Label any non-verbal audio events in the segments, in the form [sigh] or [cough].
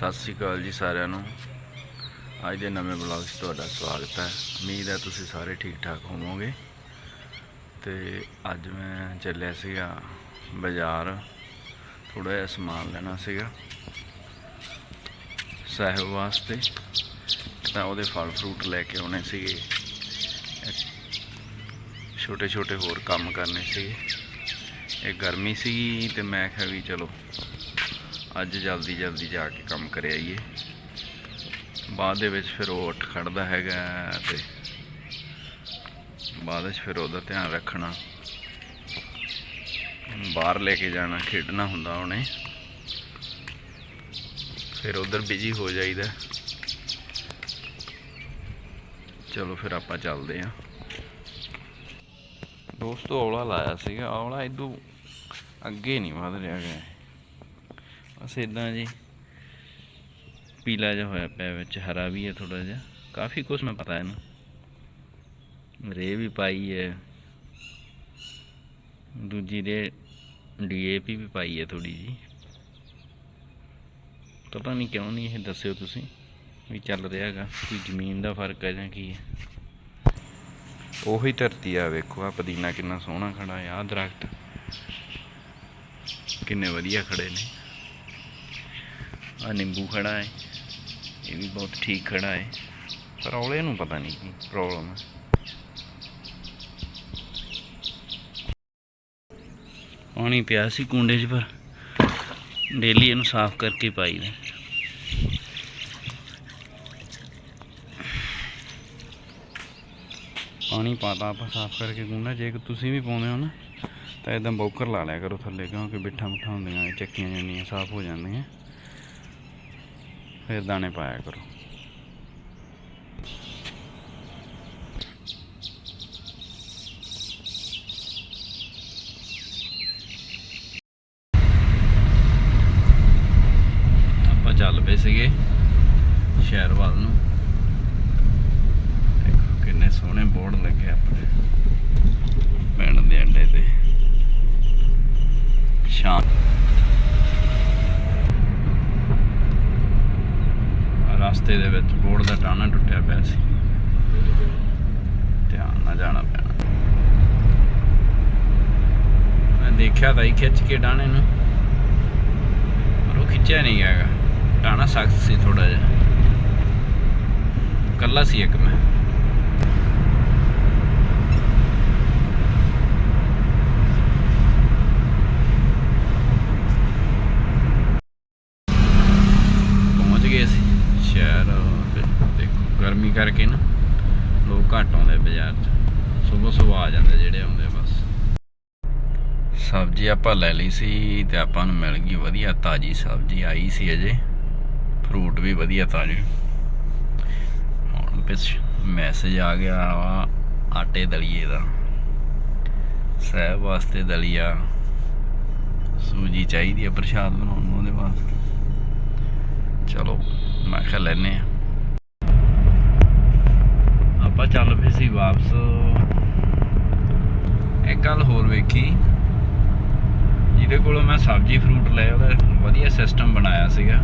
ਸਤਿ ਸ੍ਰੀ ਅਕਾਲ ਜੀ ਸਾਰਿਆਂ ਨੂੰ। ਅੱਜ ਦੇ ਨਵੇਂ ਬਲੌਗ 'ਚ ਤੁਹਾਡਾ ਸਵਾਗਤ ਹੈ। ਉਮੀਦ ਹੈ ਤੁਸੀਂ ਸਾਰੇ ਠੀਕ ਠਾਕ ਹੋਵੋਗੇ। ਤੇ ਅੱਜ ਮੈਂ ਚੱਲਿਆ ਸੀਗਾ ਬਾਜ਼ਾਰ। ਥੋੜਾ ਜਿਹਾ ਸਮਾਨ ਲੈਣਾ ਸੀਗਾ। ਸਾਹਿਬ ਵਾਸਤੇ। ਤਾਂ ਉਹਦੇ ਫਲ ਫਰੂਟ ਲੈ ਕੇ ਆਉਣੇ ਸੀਗੇ। ਛੋਟੇ ਛੋਟੇ ਹੋਰ ਕੰਮ ਕਰਨੇ ਸੀਗੇ। ਇਹ ਗਰਮੀ ਸੀਗੀ ਤੇ ਮੈਂ ਕਿਹਾ ਵੀ ਚਲੋ ਅੱਜ ਜਲਦੀ ਜਲਦੀ ਜਾ ਕੇ ਕੰਮ ਕਰ ਆਈਏ। ਬਾਅਦ ਦੇ ਵਿੱਚ ਫਿਰ ਉਹ ਉੱਠ ਖੜਦਾ ਹੈਗਾ ਤੇ ਬਾਅਦ ਵਿੱਚ ਫਿਰ ਉਹਦਾ ਧਿਆਨ ਰੱਖਣਾ। ਬਾਹਰ ਲੈ ਕੇ ਜਾਣਾ, ਖੇਡਣਾ ਹੁੰਦਾ ਉਹਨੇ। ਫਿਰ ਉਧਰ ਬਿਜ਼ੀ ਹੋ ਜਾਈਦਾ। ਚਲੋ ਫਿਰ ਆਪਾਂ ਚੱਲਦੇ ਆਂ ਦੋਸਤੋ ਔਲਾ ਲਾਇਆ ਸੀਗਾ, ਔਲਾ ਇਦੋਂ ਅੱਗੇ ਨਹੀਂ ਵਧ ਰਿਹਾ ਗਿਆ ਬਸ ਇਦਾਂ ਜੀ। ਪੀਲਾ ਜਿਹਾ ਹੋਇਆ ਪਿਆ ਵਿੱਚ, ਹਰਾ ਵੀ ਹੈ ਥੋੜਾ ਜਿਹਾ। ਕਾਫੀ ਕੁਝ ਮੈਂ ਪਤਾ ਇਹਨੂੰ। ਰੇ ਵੀ ਪਾਈ ਹੈ। ਦੂਜੀ ਰੇ ਡੀਏਪੀ ਵੀ ਪਾਈ ਹੈ ਥੋੜੀ ਜੀ ਪਤਾ ਨਹੀਂ ਕਿਉਂ ਨਹੀਂ ਇਹ ਦੱਸਿਓ ਤੁਸੀਂ ਵੀ ਚੱਲ ਰਿਹਾ ਹੈਗਾ। ਕੋਈ ਜ਼ਮੀਨ ਦਾ ਫ਼ਰਕ ਹੈ ਜਾਂ ਕੀ ਹੈ। ਉਹੀ ਧਰਤੀ ਆ ਵੇਖੋ ਆ ਪੁਦੀਨਾ ਕਿੰਨਾ ਸੋਹਣਾ ਖੜਾ ਹੈ ਆ ਦਰਖਤ ਕਿੰਨੇ ਵਧੀਆ ਖੜੇ ਨੇ। ਆ ਨਿੰਬੂ ਖੜਾ ਹੈ ਇਹ ਵੀ ਬਹੁਤ ਠੀਕ ਖੜਾ ਹੈ ਪਰ ਔਲੇ ਨੂੰ ਪਤਾ ਨਹੀਂ ਕੀ ਪ੍ਰੋਬਲਮ ਹੈ ਪਾਣੀ ਪਿਆ ਸੀ ਕੁੰਡੇ 'ਚ, ਪਰ ਡੇਲੀ ਇਹਨੂੰ ਸਾਫ਼ ਕਰਕੇ ਪਾਈਦਾ ਪਾਣੀ ਪਾਤਾ ਆਪਾਂ ਸਾਫ਼ ਕਰਕੇ ਕੁੰਡਾ, ਜੇ ਤੁਸੀਂ ਵੀ ਪਾਉਂਦੇ ਹੋ ਨਾ, ਤਾਂ ਇਦਾਂ ਬੌਕਰ ਲਾ ਲਿਆ ਕਰੋ ਥੱਲੇ, ਕਿਉਂਕਿ ਬਿੱਠਾ ਮੁੱਠਾ ਹੁੰਦੀਆਂ, ਇਹ ਚੱਕੀਆਂ ਜਾਂਦੀਆਂ ਸਾਫ਼ ਹੋ ਜਾਂਦੀਆਂ। ਫਿਰ ਦਾਣੇ ਪਾਇਆ ਕਰੋ। ਆਪਾਂ ਚੱਲ ਪਏ ਸੀਗੇ ਸ਼ਹਿਰ ਵੱਲ ਨੂੰ। ਦੇਖੋ ਕਿੰਨੇ ਸੋਹਣੇ ਬੋਰਡ ਲੱਗੇ ਆਪਣੇ ਪਿੰਡ ਦੇ ਅੰਡੇ ਤੇ। ਸ਼ਾਂਤ ਰਸਤੇ ਦੇ ਵਿੱਚ ਬੋਰਡ ਦਾ ਟਾਣਾ ਟੁੱਟਿਆ ਪਿਆ ਸੀ। ਧਿਆਨ ਨਾਲ ਜਾਣਾ ਪੈਣਾ। ਮੈਂ ਦੇਖਿਆ ਤਾਂ ਹੀ ਖਿੱਚ ਕੇ ਡਾਣੇ ਨੂੰ। ਪਰ ਉਹ ਖਿੱਚਿਆ ਨਹੀਂ ਹੈਗਾ। ਟਾਣਾ ਸਖਤ ਸੀ ਥੋੜਾ ਜਿਹਾ। ਕੱਲਾ ਸੀ ਇੱਕ ਮੈਂ ਪਹੁੰਚ ਗਏ ਸੀ ਸ਼ਹਿਰ ਤੇ ਦੇਖੋ ਗਰਮੀ ਕਰਕੇ ਨਾ, ਲੋਕ ਘੱਟ ਆਉਂਦੇ ਬਾਜ਼ਾਰ 'ਚ। ਸਵੇਰ ਸਵੇਰ ਆ ਜਾਂਦੇ ਜਿਹੜੇ ਆਉਂਦੇ ਬਸ। ਸਬਜ਼ੀ ਆਪਾਂ ਲੈ ਲਈ ਸੀ ਤੇ ਆਪਾਂ ਨੂੰ ਮਿਲ ਗਈ ਵਧੀਆ ਤਾਜੀ ਸਬਜ਼ੀ, ਆਈ ਸੀ ਅਜੇ। ਫਰੂਟ ਵੀ ਵਧੀਆ ਤਾਜ਼ੇ। ਹੁਣ ਪਿੱਛ ਮੈਸੇਜ ਆ ਗਿਆ ਵਾ ਆਟੇ ਦਲੀਏ ਦਾ। ਸਹਿਬ ਵਾਸਤੇ ਦਲੀਆ। ਸੂਜੀ ਚਾਹੀਦੀ ਹੈ ਪ੍ਰਸ਼ਾਦ ਬਣਾਉਣ ਨੂੰ ਉਹਦੇ ਵਾਸਤੇ। ਚਲੋ, ਮੈਂ ਕਿਹਾ ਲੈਨੇ ਆ। ਆਪਾਂ ਚੱਲ ਪਏ ਸੀ ਵਾਪਸ। ਇੱਕ ਗੱਲ ਹੋਰ ਵੇਖੀ। ਜਿਹਦੇ ਕੋਲੋਂ ਮੈਂ ਸਬਜ਼ੀ ਫਰੂਟ ਲਏ, ਉਹਦਾ ਵਧੀਆ ਸਿਸਟਮ ਬਣਾਇਆ ਸੀਗਾ।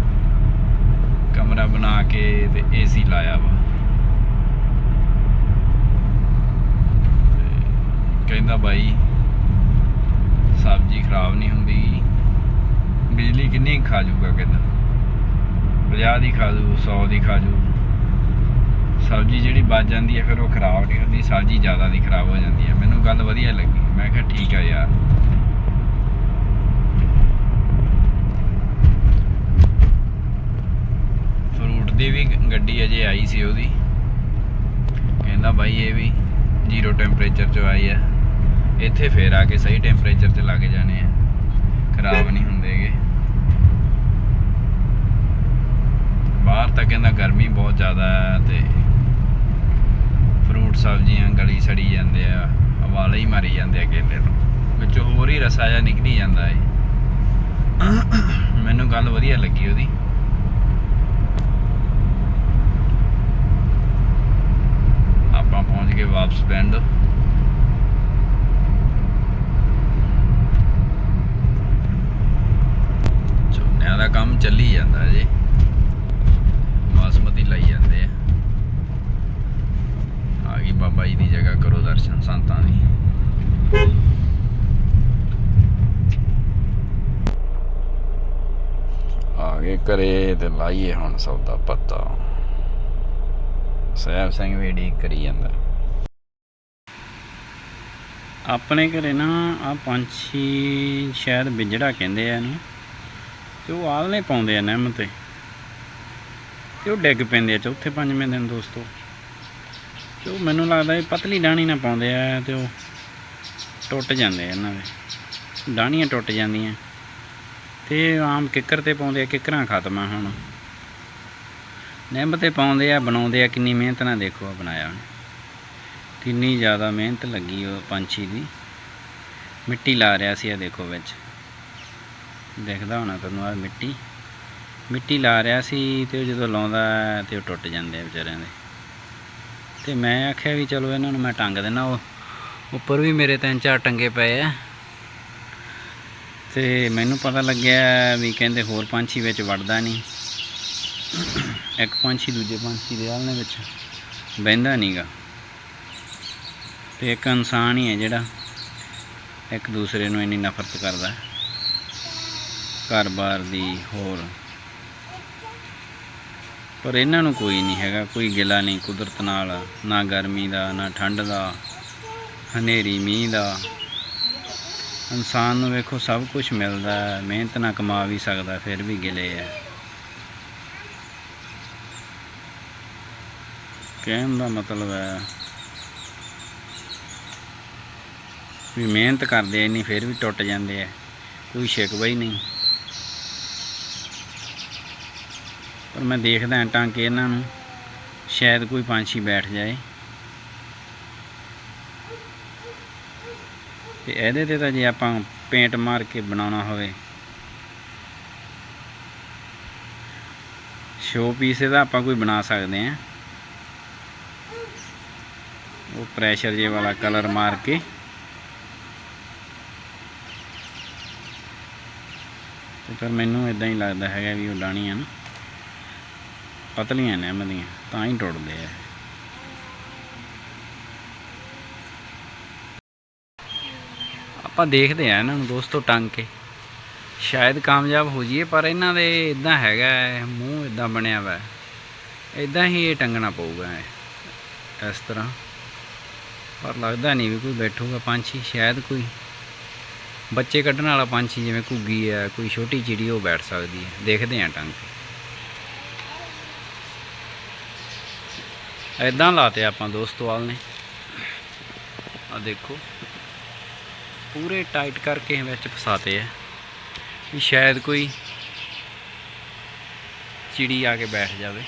ਕਮਰਾ ਬਣਾ ਕੇ ਤੇ ਏਸੀ ਲਾਇਆ ਵਾ। ਕਹਿੰਦਾ ਬਾਈ, ਸਬਜ਼ੀ ਖਰਾਬ ਨਹੀਂ ਹੁੰਦੀ। ਬਿਜਲੀ ਕਿੰਨੀ ਕੁ ਖਾ ਜਾਊਗਾ ਕਹਿੰਦਾ। 50 ਦੀ ਖਾ ਜੂ 100 ਦੀ ਖਾ ਜੂ ਸਬਜ਼ੀ ਜਿਹੜੀ ਬਚ ਜਾਂਦੀ ਹੈ, ਫਿਰ ਉਹ ਖਰਾਬ ਨਹੀਂ ਹੁੰਦੀ, ਸਬਜ਼ੀ ਜ਼ਿਆਦਾ ਦੀ ਖਰਾਬ ਹੋ ਜਾਂਦੀ ਹੈ। ਮੈਨੂੰ ਗੱਲ ਵਧੀਆ ਲੱਗੀ। ਮੈਂ ਕਿਹਾ ਠੀਕ ਆ ਯਾਰ। ਫਰੂਟ ਦੀ ਵੀ ਗੱਡੀ ਅਜੇ ਆਈ ਸੀ ਉਹਦੀ। ਕਹਿੰਦਾ ਬਾਈ ਇਹ ਵੀ ਜ਼ੀਰੋ ਟੈਂਪਰੇਚਰ 'ਚ ਆਈ ਹੈ। ਇੱਥੇ ਫੇਰ ਆ ਕੇ ਸਹੀ ਟੈਂਪਰੇਚਰ 'ਚ ਲੱਗ ਜਾਣੇ ਆ। ਖਰਾਬ ਨਹੀਂ ਹੁੰਦੇਗੇ ਬਾਹਰ ਤਾਂ ਕਹਿੰਦਾ ਗਰਮੀ ਬਹੁਤ ਜ਼ਿਆਦਾ ਹੈ ਤੇ ਸਬਜ਼ੀਆਂ ਗਲੀ ਸੜੀ ਜਾਂਦੇ ਆ, ਹਵਾਲੇ ਹੀ ਮਾਰੀ ਜਾਂਦੇ ਆ ਕੇਲੇ ਨੂੰ। ਵਿੱਚੋਂ ਹੋਰ ਹੀ ਰਸਾ ਜਿਹਾ ਨਿਕਲੀ ਜਾਂਦਾ ਏ। ਮੈਨੂੰ ਗੱਲ ਵਧੀਆ ਲੱਗੀ ਉਹਦੀ। ਆਪਾਂ ਪਹੁੰਚ ਗਏ ਵਾਪਸ ਪਿੰਡ ਝੋਨਿਆਂ ਦਾ ਕੰਮ ਚੱਲੀ ਜਾਂਦਾ ਜੀ ਬਾਬਾ ਜੀ ਦੀ ਜਗ੍ਹਾ ਕਰੋ ਦਰਸ਼ਨ ਸੰਤਾਂ ਦੀ ਆ ਗਏ ਘਰੇ ਤੇ ਲਾਈਏ ਹੁਣ ਸੌਦਾ ਪੱਤਾ। ਸਹਿਬ ਸਿੰਘ ਵੀ ਢੀਕ ਕਰੀ ਜਾਂਦਾ। ਆਪਣੇ ਘਰੇ ਨਾ ਆ ਪੰਛੀ ਸ਼ਾਇਦ ਬਿਜੜਾ ਕਹਿੰਦੇ ਆ ਇਹਨੂੰ, ਤੇ ਉਹ ਆਲਣੇ ਪਾਉਂਦੇ ਆ ਨਿੰਮ ਤੇ। ਤੇ ਉਹ ਡਿੱਗ ਪੈਂਦੇ ਆ ਚੌਥੇ ਪੰਜਵੇਂ ਦਿਨ ਦੋਸਤੋ। ਤੇ ਉਹ ਮੈਨੂੰ ਲੱਗਦਾ ਇਹ ਪਤਲੀ ਡਾਣੀ ਨਾ ਪਾਉਂਦੇ ਆ ਤੇ ਉਹ ਟੁੱਟ ਜਾਂਦੇ ਆ ਇਹਨਾਂ ਦੇ। ਡਾਣੀਆਂ ਟੁੱਟ ਜਾਂਦੀਆਂ। ਤੇ ਆਮ ਕਿੱਕਰ ਤੇ ਪਾਉਂਦੇ ਆ, ਕਿੱਕਰਾਂ ਖਤਮ ਆ ਹੁਣ। ਨਿੰਮ ਤੇ ਪਾਉਂਦੇ ਆ, ਬਣਾਉਂਦੇ ਆ, ਕਿੰਨੀ ਮਿਹਨਤ ਨਾਲ ਦੇਖੋ ਆ ਬਣਾਇਆ ਉਹਨੇ। ਕਿੰਨੀ ਜ਼ਿਆਦਾ ਮਿਹਨਤ ਲੱਗੀ ਉਹ ਪੰਛੀ ਦੀ। ਮਿੱਟੀ ਲਾ ਰਿਹਾ ਸੀ ਆ ਦੇਖੋ ਵਿੱਚ। ਦੇਖਦਾ ਹੋਣਾ ਤੁਹਾਨੂੰ ਆ ਮਿੱਟੀ। ਮਿੱਟੀ ਲਾ ਰਿਹਾ ਸੀ ਤੇ ਉਹ ਜਦੋਂ ਲਾਉਂਦਾ ਹੈ ਤੇ ਉਹ ਟੁੱਟ ਜਾਂਦੇ ਆ ਵਿਚਾਰਿਆਂ ਦੇ। ਤੇ ਮੈਂ ਆਖਿਆ ਵੀ ਚਲੋ ਇਹਨਾਂ ਨੂੰ ਮੈਂ ਟੰਗ ਦੇਣਾ ਉਹ ਉੱਪਰ ਵੀ ਮੇਰੇ ਤਿੰਨ ਚਾਰ ਟੰਗੇ ਪਏ ਆ। ਤੇ ਮੈਨੂੰ ਪਤਾ ਲੱਗਿਆ ਵੀ ਕਹਿੰਦੇ ਹੋਰ ਪੰਛੀ ਵਿੱਚ ਵੜਦਾ ਨਹੀਂ। ਇੱਕ ਪੰਛੀ ਦੂਜੇ ਪੰਛੀ ਦੇ ਆਲਣੇ ਵਿੱਚ ਬਹਿੰਦਾ ਨਹੀਂਗਾ। ਤੇ ਇੱਕ ਇਨਸਾਨ ਹੀ ਹੈ ਜਿਹੜਾ ਇੱਕ ਦੂਸਰੇ ਨੂੰ ਇੰਨੀ ਨਫ਼ਰਤ ਕਰਦਾ ਹੈ। ਘਰ-ਬਾਰ ਦੀ ਹੋਰ। ਪਰ ਇਹਨਾਂ ਨੂੰ ਕੋਈ ਨਹੀਂ ਹੈਗਾ, ਕੋਈ ਗਿਲਾ ਨਹੀਂ, ਕੁਦਰਤ ਨਾਲ, ਨਾ ਗਰਮੀ ਦਾ, ਨਾ ਠੰਡ ਦਾ, ਹਨੇਰੀ ਮੀਂਹ ਦਾ। ਇਨਸਾਨ ਨੂੰ ਵੇਖੋ ਸਭ ਕੁਝ ਮਿਲਦਾ ਹੈ, ਮਿਹਨਤ ਨਾਲ ਕਮਾ ਵੀ ਸਕਦਾ ਫਿਰ ਵੀ ਗਿਲੇ ਹੈ। ਕਹਿਣ ਦਾ ਮਤਲਬ ਹੈ ਵੀ ਮਿਹਨਤ ਕਰਦੇ ਆ ਨਹੀਂ ਫਿਰ ਵੀ ਟੁੱਟ ਜਾਂਦੇ ਆ ਕੋਈ ਸ਼ਿਕਵਾ ਹੀ ਨਹੀਂ। ਪਰ ਮੈਂ ਦੇਖਦਾ ਹਾਂ ਟਾਂਕੇ ਇਹਨਾਂ ਨੂੰ ਸ਼ਾਇਦ ਕੋਈ ਪੰਛੀ ਬੈਠ ਜਾਏ। ਤੇ ਇਹਦੇ ਤੇ ਤਾਂ ਜੇ ਆਪਾਂ ਪੇਂਟ ਮਾਰ ਕੇ ਬਣਾਉਣਾ ਹੋਵੇ। ਸ਼ੋ ਪੀਸ ਇਹਦਾ ਆਪਾਂ ਕੋਈ ਬਣਾ ਸਕਦੇ ਆ ਉਹ ਪ੍ਰੈਸ਼ਰ ਜੇ ਵਾਲਾ ਕਲਰ ਮਾਰ ਕੇ। ਤੇ ਪਰ ਮੈਨੂੰ ਇਦਾਂ ਹੀ ਲੱਗਦਾ ਹੈਗਾ ਵੀ ਉਹ ਡਾਣੀਆਂ ਨਾ। ਪਤਲੀਆਂ ਨੇ ਮਦੀਆਂ ਤਾਂ ਹੀ ਟੁੱਟਦੇ ਆ। ਆਪਾਂ ਦੇਖਦੇ ਆ ਇਹਨਾਂ ਨੂੰ ਦੋਸਤੋ ਟੰਗ ਕੇ। ਸ਼ਾਇਦ ਕਾਮਯਾਬ ਹੋ ਜਾਈਏ, ਪਰ ਇਹਨਾਂ ਦੇ ਇਦਾਂ ਹੈਗਾ ਮੂੰਹ ਇਦਾਂ ਬਣਿਆ ਵਾ ਇਦਾਂ ਹੀ ਇਹ ਟੰਗਣਾ ਪਊਗਾ ਇਸ ਤਰ੍ਹਾਂ। ਪਰ ਲੱਗਦਾ ਨਹੀਂ ਵੀ ਕੋਈ ਬੈਠੂਗਾ ਪੰਛੀ, ਸ਼ਾਇਦ ਕੋਈ ਬੱਚੇ ਕੱਢਣ ਵਾਲਾ ਪੰਛੀ ਜਿਵੇਂ ਘੁੱਗੀ ਹੈ ਕੋਈ ਛੋਟੀ ਚਿੜੀ, ਉਹ ਬੈਠ ਸਕਦੀ ਹੈ। ਦੇਖਦੇ ਆਂ ਟੰਗ ਕੇ। ਐਦਾਂ ਲਾਤੇ ਆਪਾਂ ਦੋਸਤੋ ਵਾਲ ਨੇ। ਆ ਦੇਖੋ। ਪੂਰੇ ਟਾਈਟ ਕਰਕੇ ਵਿੱਚ ਫਸਾਤੇ ਆ। ਵੀ ਸ਼ਾਇਦ ਕੋਈ ਚਿੜੀ ਆ ਕੇ ਬੈਠ ਜਾਵੇ।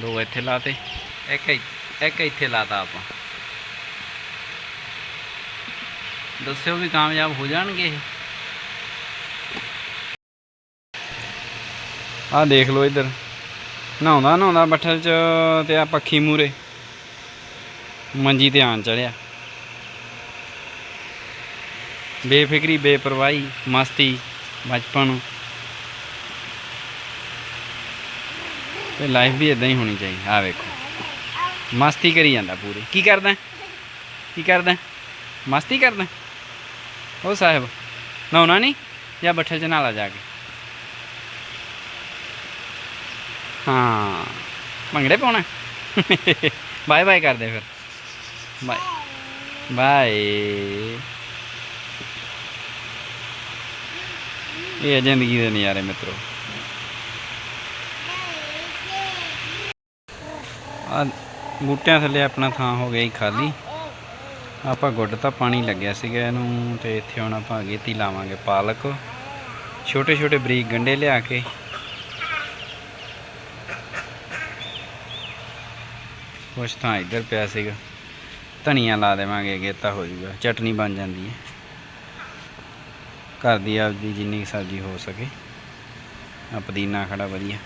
ਦੋ ਇੱਥੇ ਲਾਤੇ। ਇੱਕ ਇ- ਇੱਕ ਇੱਥੇ ਲਾਤਾ ਆਪਾਂ। ਦੱਸਿਓ ਵੀ ਕਾਮਯਾਬ ਹੋ ਜਾਣਗੇ ਇਹ। ਆਹ ਦੇਖ ਲਓ ਇੱਧਰ। ਨਹਾਉਂਦਾ ਨਹਾਉਂਦਾ ਬੱਠਲ 'ਚ ਤੇ ਆ ਪੱਖੀ ਮੂਰੇ ਮੰਜੀ ਤੇ ਆਣ ਚੜਿਆ। ਬੇਫਿਕਰੀ, ਬੇਪਰਵਾਹੀ, ਮਸਤੀ, ਬਚਪਨ। ਤੇ ਲਾਈਫ ਵੀ ਇਦਾਂ ਹੀ ਹੋਣੀ ਚਾਹੀਦੀ ਆ ਵੇਖੋ। ਮਸਤੀ ਕਰੀ ਜਾਂਦਾ ਪੂਰੀ। ਕੀ ਕਰਦਾ? ਕੀ ਕਰਦਾ? ਮਸਤੀ ਕਰਦਾ? ਉਹ ਸਾਹਿਬ, ਨਹਾਉਣਾ ਨਹੀਂ? ਜਾਂ ਬੱਠਲ 'ਚ ਨਾਲਾ ਜਾ ਕੇ? ਹਾਂ, ਭੰਗੜੇ ਪਾਉਣਾ? [laughs] ਬਾਏ ਬਾਏ ਕਰਦੇ ਫਿਰ। ਬਾਏ। ਬਾਏ। ਇਹ ਹੈ ਜ਼ਿੰਦਗੀ ਦੇ ਨਜ਼ਾਰੇ ਮਿੱਤਰੋ। ਆ ਬੂਟਿਆਂ ਥੱਲੇ ਆਪਣਾ ਥਾਂ ਹੋ ਗਿਆ ਹੀ ਖਾਲੀ। ਆਪਾਂ ਗੁੱਡ ਤਾਂ ਪਾਣੀ ਲੱਗਿਆ ਸੀਗਾ ਇਹਨੂੰ, ਤੇ ਇੱਥੇ ਹੁਣ ਆਪਾਂ ਅਗੇਤੀ ਲਾਵਾਂਗੇ ਪਾਲਕ। ਛੋਟੇ ਛੋਟੇ ਬਰੀਕ ਗੰਡੇ ਲਿਆ ਕੇ। ਕੁਛ ਤਾਂ ਇੱਧਰ ਪਿਆ ਸੀਗਾ। ਧਨੀਆ ਲਾ ਦੇਵਾਂਗੇ, ਅਗੇਤਾ ਹੋ ਜਾਊਗਾ, ਚਟਨੀ ਬਣ ਜਾਂਦੀ ਹੈ। ਘਰ ਦੀ ਆਪਦੀ ਜਿੰਨੀ ਕੁ ਸਬਜ਼ੀ ਹੋ ਸਕੇ। ਆ ਪੁਦੀਨਾ ਖੜਾ ਵਧੀਆ।